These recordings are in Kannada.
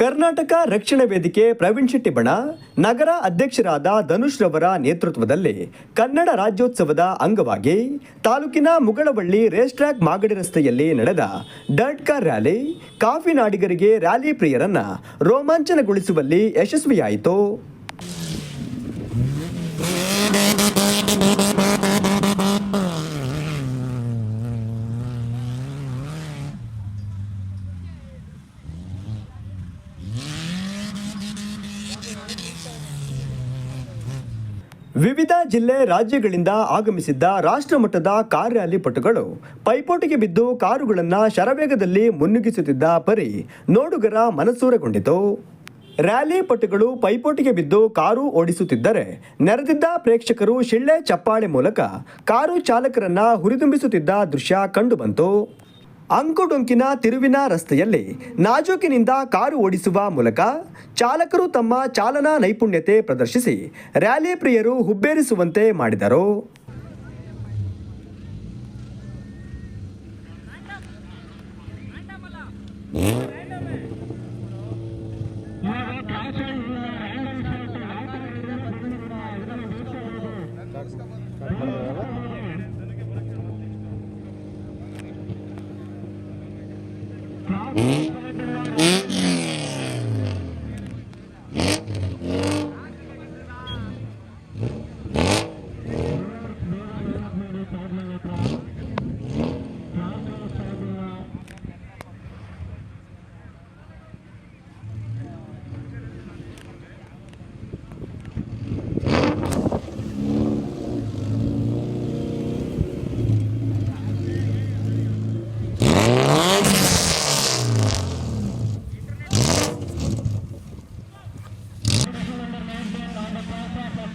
ಕರ್ನಾಟಕ ರಕ್ಷಣಾ ವೇದಿಕೆ ಪ್ರವೀಣ್ ಶೆಟ್ಟಿ ಬಣ ನಗರ ಅಧ್ಯಕ್ಷರಾದ ಧನುಷ್ ರವರ ನೇತೃತ್ವದಲ್ಲಿ ಕನ್ನಡ ರಾಜ್ಯೋತ್ಸವದ ಅಂಗವಾಗಿ ತಾಲೂಕಿನ ಮುಗಳವಳ್ಳಿ ರೇಸ್ ಟ್ರ್ಯಾಕ್ ಮಾಗಡಿ ರಸ್ತೆಯಲ್ಲಿ ನಡೆದ ಡರ್ಟ್ ಕಾರ್ ರ್ಯಾಲಿ, ಕಾಫಿ ನಾಡಿಗರಿಗೆ ರ್ಯಾಲಿ ಪ್ರಿಯರನ್ನ ರೋಮಾಂಚನಗೊಳಿಸುವಲ್ಲಿ ಯಶಸ್ವಿಯಾಯಿತು. ವಿವಿಧ ಜಿಲ್ಲೆ ರಾಜ್ಯಗಳಿಂದ ಆಗಮಿಸಿದ್ದ ರಾಷ್ಟ್ರಮಟ್ಟದ ಕಾರ್ ರ್ಯಾಲಿ ಪಟುಗಳು ಪೈಪೋಟಿಗೆ ಬಿದ್ದು ಕಾರುಗಳನ್ನು ಶರವೇಗದಲ್ಲಿ ಮುನ್ನುಗ್ಗಿಸುತ್ತಿದ್ದ ಪರಿ ನೋಡುಗರ ಮನಸೂರೆಗೊಂಡಿತು. ರ್ಯಾಲಿ ಪಟುಗಳು ಪೈಪೋಟಿಗೆ ಬಿದ್ದು ಕಾರು ಓಡಿಸುತ್ತಿದ್ದರೆ ನೆರೆದಿದ್ದ ಪ್ರೇಕ್ಷಕರು ಶಿಳ್ಳೆ ಚಪ್ಪಾಳೆ ಮೂಲಕ ಕಾರು ಚಾಲಕರನ್ನ ಹುರಿದುಂಬಿಸುತ್ತಿದ್ದ ದೃಶ್ಯ ಕಂಡುಬಂತು. ಅಂಕುಡೊಂಕಿನ ತಿರುವಿನ ರಸ್ತೆಯಲ್ಲಿ ನಾಜೂಕಿನಿಂದ ಕಾರು ಓಡಿಸುವ ಮೂಲಕ ಚಾಲಕರು ತಮ್ಮ ಚಾಲನಾ ನೈಪುಣ್ಯತೆ ಪ್ರದರ್ಶಿಸಿ, ರ್ಯಾಲಿ ಪ್ರಿಯರು ಹುಬ್ಬೇರಿಸುವಂತೆ ಮಾಡಿದರು.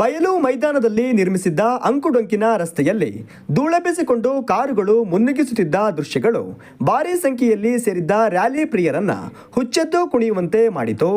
ಬಯಲು ಮೈದಾನದಲ್ಲಿ ನಿರ್ಮಿಸಿದ್ದ ಅಂಕುಡೊಂಕಿನ ರಸ್ತೆಯಲ್ಲಿ ಧೂಳೆಬ್ಬಿಸಿಕೊಂಡು ಕಾರುಗಳು ಮುನ್ನುಗ್ಗಿಸುತ್ತಿದ್ದ ದೃಶ್ಯಗಳು ಭಾರೀ ಸಂಖ್ಯೆಯಲ್ಲಿ ಸೇರಿದ್ದ ರ್ಯಾಲಿ ಪ್ರಿಯರನ್ನ ಹುಚ್ಚೆದ್ದು ಕುಣಿಯುವಂತೆ ಮಾಡಿತು.